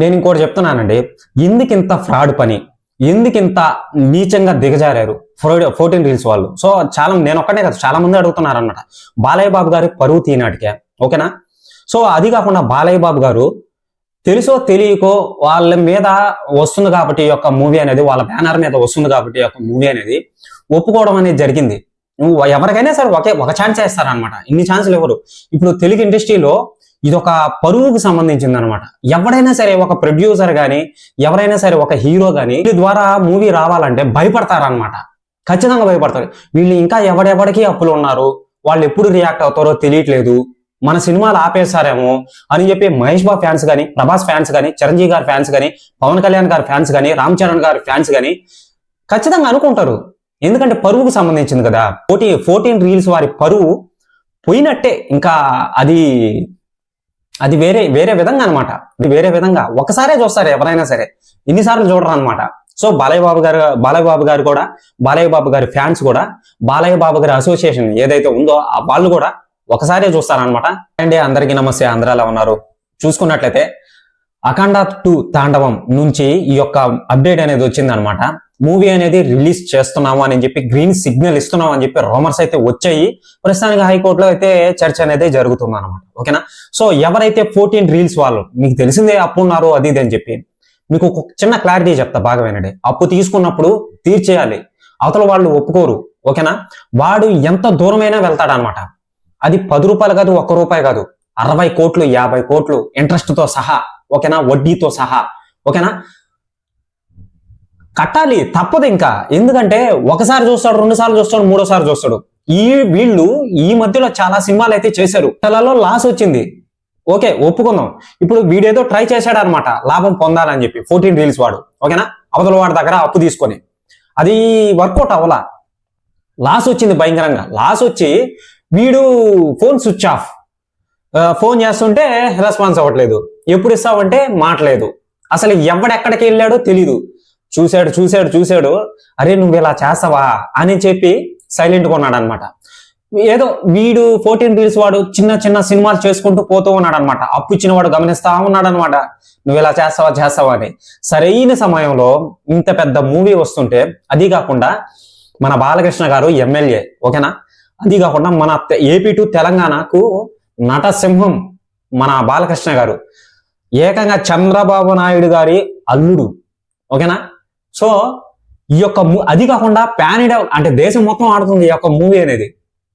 నేను ఇంకోటి చెప్తున్నానండి. ఎందుకు ఇంత ఫ్రాడ్ పని? ఎందుకు ఇంత నీచంగా దిగజారారు? ఫోర్టీన్ రీల్స్ వాళ్ళు. సో చాలా నేను ఒక్కనే కాదు చాలా మంది అడుగుతున్నారు అన్నమాట బాలయ్య బాబు గారి పరువు తీనాటికే. ఓకేనా? సో అది కాకుండా బాలయ్య బాబు గారు తెలుసో తెలియకో వాళ్ళ మీద వస్తుంది కాబట్టి ఈ యొక్క మూవీ అనేది వాళ్ళ బ్యానర్ మీద వస్తుంది కాబట్టి ఈ యొక్క మూవీ అనేది ఒప్పుకోవడం అనేది జరిగింది. నువ్వు ఎవరికైనా సరే ఒకే ఒక ఛాన్స్ వేస్తారనమాట ఇన్ని ఛాన్సులు ఎవరు? ఇప్పుడు తెలుగు ఇండస్ట్రీలో ఇది ఒక పరువుకు సంబంధించింది అనమాట ఎవరైనా సరే ఒక ప్రొడ్యూసర్ కానీ ఎవరైనా సరే ఒక హీరో కానీ వీళ్ళ ద్వారా మూవీ రావాలంటే భయపడతారనమాట ఖచ్చితంగా భయపడతారు. వీళ్ళు ఇంకా ఎవడెవడికి అప్పులు ఉన్నారు వాళ్ళు ఎప్పుడు రియాక్ట్ అవుతారో తెలియట్లేదు మన సినిమాలు ఆపేస్తారేమో అని చెప్పి మహేష్ బాబు ఫ్యాన్స్ కానీ ప్రభాస్ ఫ్యాన్స్ కానీ చిరంజీవి గారి ఫ్యాన్స్ కానీ పవన్ కళ్యాణ్ గారి ఫ్యాన్స్ కానీ రామ్ చరణ్ గారి ఫ్యాన్స్ కానీ ఖచ్చితంగా అనుకుంటారు. ఎందుకంటే పరువుకు సంబంధించింది కదా. ఫోర్టీ ఫోర్టీన్ రీల్స్ వారి పరువు పోయినట్టే. ఇంకా అది అది వేరే వేరే విధంగా అనమాట వేరే విధంగా. ఒకసారే చూస్తారు ఎవరైనా సరే. ఇన్నిసార్లు చూడరు అనమాట సో బాలయ్య బాబు గారు బాలయ్య బాబు గారు కూడా బాలయ్య బాబు గారి ఫ్యాన్స్ కూడా బాలయ్య బాబు గారి అసోసియేషన్ ఏదైతే ఉందో ఆ వాళ్ళు కూడా ఒకసారే చూస్తారనమాట అండి అందరికీ నమస్తే. అందరూ ఉన్నారు? చూసుకున్నట్లయితే అఖండ టూ తాండవం నుంచి ఈ యొక్క అప్డేట్ అనేది వచ్చిందనమాట మూవీ అనేది రిలీజ్ చేస్తున్నాము అని చెప్పి గ్రీన్ సిగ్నల్ ఇస్తున్నాం అని చెప్పి రోమర్స్ అయితే వచ్చాయి. ప్రస్తుతానికి హైకోర్టులో అయితే చర్చ అనేది జరుగుతుంది అనమాట ఓకేనా? సో ఎవరైతే ఫోర్టీన్ రీల్స్ వాళ్ళు మీకు తెలిసిందే అప్పు ఉన్నారు అది ఇది అని చెప్పి మీకు ఒక చిన్న క్లారిటీ చెప్తా బాగా వినండి. అప్పు తీసుకున్నప్పుడు తీర్చేయాలి. అవతల వాళ్ళు ఒప్పుకోరు. ఓకేనా? వాడు ఎంత దూరమైనా వెళ్తాడనమాట అది పది రూపాయలు కాదు ఒక్క రూపాయి కాదు. అరవై కోట్లు యాభై కోట్లు ఇంట్రెస్ట్తో సహా ఓకేనా? వడ్డీతో సహా. ఓకేనా? కట్టాలి తప్పదు ఇంకా. ఎందుకంటే ఒకసారి చూస్తాడు రెండు సార్లు చూస్తాడు మూడోసారి చూస్తాడు. ఈ వీళ్ళు ఈ మధ్యలో చాలా సినిమాలు అయితే చేశారు. తలలో లాస్ వచ్చింది. ఓకే ఒప్పుకుందాం. ఇప్పుడు వీడేదో ట్రై చేశాడు అనమాట లాభం పొందాలని చెప్పి. ఫోర్టీన్ రీల్స్ వాడు. ఓకేనా? అవతల వాడి దగ్గర అప్పు తీసుకొని. అది వర్కౌట్ అవ్వలా. లాస్ వచ్చింది భయంకరంగా. లాస్ వచ్చి వీడు ఫోన్ స్విచ్ ఆఫ్ ఫోన్ చేస్తుంటే రెస్పాన్స్ అవ్వట్లేదు. ఎప్పుడు ఇస్తావంటే మాట్లేదు అసలు ఎవడెక్కడికి వెళ్ళాడో తెలీదు. చూశాడు చూశాడు చూశాడు. అరే నువ్వు ఇలా చేస్తావా? అని చెప్పి సైలెంట్గా ఉన్నాడు అనమాట ఏదో వీడు ఫోర్టీన్ రీల్స్ వాడు చిన్న చిన్న సినిమాలు చేసుకుంటూ పోతూ ఉన్నాడు అనమాట అప్పు ఇచ్చిన వాడు గమనిస్తా ఉన్నాడు అనమాట నువ్వు ఇలా చేస్తావా చేస్తావా అని. సరైన సమయంలో ఇంత పెద్ద మూవీ వస్తుంటే అది కాకుండా మన బాలకృష్ణ గారు ఎమ్మెల్యే ఓకేనా? అది కాకుండా మన ఏపీ టు తెలంగాణకు నటసింహం మన బాలకృష్ణ గారు. ఏకంగా చంద్రబాబు నాయుడు గారి అల్లుడు ఓకేనా? సో ఈ యొక్క అది కాకుండా ప్యాన్ ఇండియా అంటే దేశం మొత్తం ఆడుతుంది ఈ యొక్క మూవీ అనేది.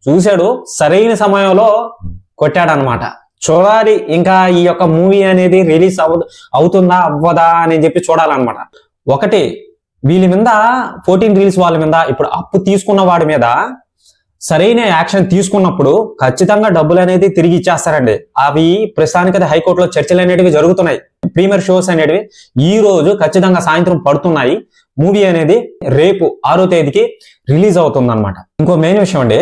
చూశాడు సరైన సమయంలో కొట్టాడనమాట చూడాలి ఇంకా ఈ యొక్క మూవీ అనేది రిలీజ్ అవ అవుతుందా అవ్వదా అని చెప్పి చూడాలన్నమాట. ఒకటి వీళ్ళ మీద ఫోర్టీన్ రీల్స్ వాళ్ళ మీద ఇప్పుడు అప్పు తీసుకున్న వాడి మీద సరైన యాక్షన్ తీసుకున్నప్పుడు ఖచ్చితంగా డబ్బులు అనేది తిరిగి ఇచ్చేస్తారండి. అవి ప్రస్తుతానికి హైకోర్టులో చర్చలు అనేటివి జరుగుతున్నాయి. ప్రీమియర్ షోస్ అనేటివి ఈ రోజు ఖచ్చితంగా సాయంత్రం పడుతున్నాయి. మూవీ అనేది రేపు ఆరో తేదీకి రిలీజ్ అవుతుంది అనమాట ఇంకో మెయిన్ విషయం అండి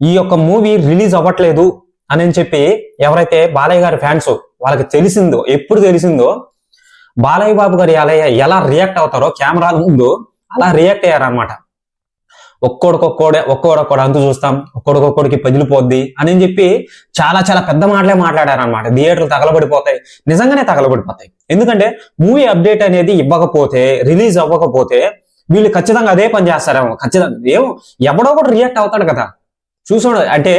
ఈ యొక్క మూవీ రిలీజ్ అవ్వట్లేదు అని చెప్పి ఎవరైతే బాలయ్య గారి ఫ్యాన్స్ వాళ్ళకి తెలిసిందో ఎప్పుడు తెలిసిందో బాలయ్య బాబు గారి ఎలా ఎలా రియాక్ట్ అవుతారో కెమెరాల ముందు అలా రియాక్ట్ అయ్యారనమాట ఒక్కోడికొక్కోడే ఒక్కోడొక్కడు అంతు చూస్తాం ఒక్కోడికొక్కోడికి పదిలిపోద్ది అని చెప్పి చాలా చాలా పెద్ద మాటలే మాట్లాడారనమాట థియేటర్లు తగలబడిపోతాయి నిజంగానే తగలబడిపోతాయి. ఎందుకంటే మూవీ అప్డేట్ అనేది ఇవ్వకపోతే రిలీజ్ అవ్వకపోతే వీళ్ళు ఖచ్చితంగా అదే పని చేస్తారేమో. ఖచ్చితంగా ఏమో ఎవడో కూడా రియాక్ట్ అవుతాడు కదా. చూసాడు అంటే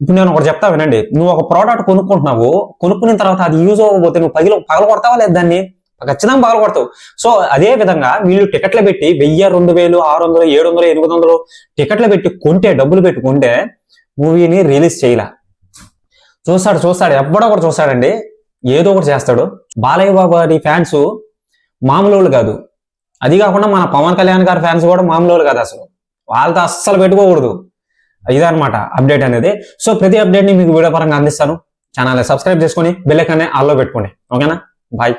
ఇప్పుడు నేను ఒకటి చెప్తా వినండి. నువ్వు ఒక ప్రోడక్ట్ కొనుక్కుంటున్నావు కొనుక్కున్న తర్వాత అది యూజ్ అవ్వకపోతే నువ్వు పగిలి పగల కొడతావా లేదు దాన్ని? ఖచ్చితంగా పగల కొడతావు. సో అదే విధంగా వీళ్ళు టికెట్లు పెట్టి వెయ్యి రెండు వేలు ఆరు వందలు ఏడు వందలు ఎనిమిది వందలు టికెట్లు పెట్టి కొంటే డబ్బులు పెట్టుకుంటే మూవీని రిలీజ్ చేయలే. చూస్తాడు చూస్తాడు. ఎప్పుడో ఒకటి చూస్తాడండి. ఏదో ఒకటి చేస్తాడు. బాలయ్య బాబు గారి ఫ్యాన్స్ మామూలు కాదు. అది కాకుండా మన పవన్ కళ్యాణ్ గారి ఫ్యాన్స్ కూడా మామూలు కాదు అసలు. వాళ్ళతో అస్సలు పెట్టుకోకూడదు. ఇదనమాట అప్డేట్ అనేది. సో ప్రతి అప్డేట్ని మీకు వీడియో పరంగా అందిస్తాను. ఛానల్ సబ్స్క్రైబ్ చేసుకొని బెల్లెక్కనే ఆల్లో పెట్టుకోండి. ఓకేనా? బాయ్.